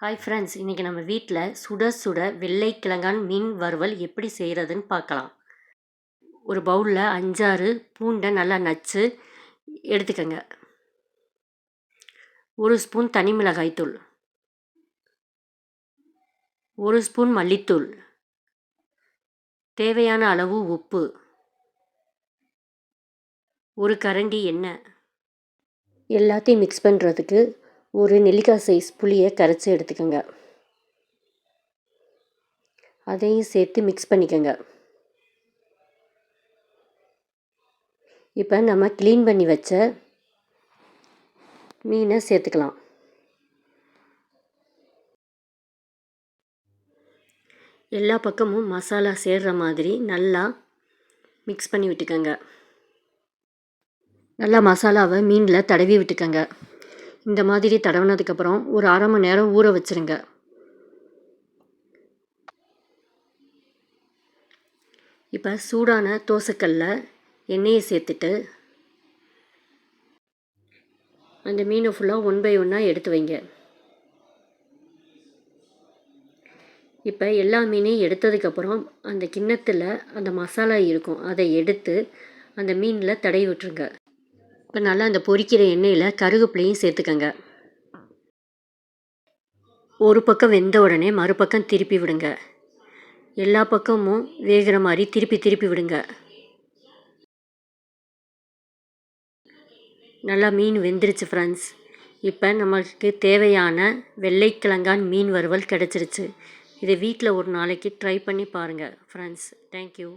Hi friends இன்றைக்கி நம்ம வீட்டில் சுட சுட வெள்ளை கிழங்கான் மீன் வறுவல் எப்படி செய்கிறதுன்னு பார்க்கலாம் ஒரு பவுலில் அஞ்சாறு பூண்டை நல்லா நச்சு எடுத்துக்கோங்க. ஒரு ஸ்பூன் தனி மிளகாய் தூள். ஒரு ஸ்பூன் மல்லித்தூள். தேவையான அளவு உப்பு. ஒரு கரண்டி எண்ணெய். எல்லாத்தையும் மிக்ஸ் பண்ணுறதுக்கு ஒரு நெல்லிக்காய் சைஸ் புளியை கரைச்சி எடுத்துக்கோங்க. அதையும் சேர்த்து மிக்ஸ் பண்ணிக்கோங்க. இப்போ நம்ம க்ளீன் பண்ணி வச்ச மீனை சேர்த்துக்கலாம். எல்லா பக்கமும் மசாலா சேர்கிற மாதிரி நல்லா மிக்ஸ் பண்ணி விட்டுக்கோங்க. நல்லா மசாலாவை மீனில் தடவி விட்டுக்கோங்க. இந்த மாதிரி தடவினதுக்கப்புறம் ஒரு அரை மணி நேரம் ஊற வச்சுருங்க. இப்போ சூடான தோசைக்கல்ல எண்ணெயை சேர்த்துட்டு அந்த மீனை ஃபுல்லாக ஒன் பை ஒன்னாக எடுத்து வைங்க. இப்போ எல்லா மீனையும் எடுத்ததுக்கப்புறம் அந்த கிண்ணத்தில் அந்த மசாலா இருக்கும் அதை எடுத்து அந்த மீனில் தடவி விட்டுருங்க. இப்போ நல்லா அந்த பொரிக்கிற எண்ணெயில் கருகப்பிலையும் சேர்த்துக்கங்க. ஒரு பக்கம் வெந்த உடனே மறுபக்கம் திருப்பி விடுங்க. எல்லா பக்கமும் வேகிற மாதிரி திருப்பி திருப்பி விடுங்க. நல்லா மீன் வெந்துருச்சு ஃப்ரெண்ட்ஸ் இப்போ நமக்கு தேவையான வெள்ளைக்கிழங்கான் மீன் வறுவல் கிடச்சிருச்சு. இதை வீட்டில் ஒரு நாளைக்கு ட்ரை பண்ணி பாருங்கள் ஃப்ரெண்ட்ஸ் தேங்க்யூ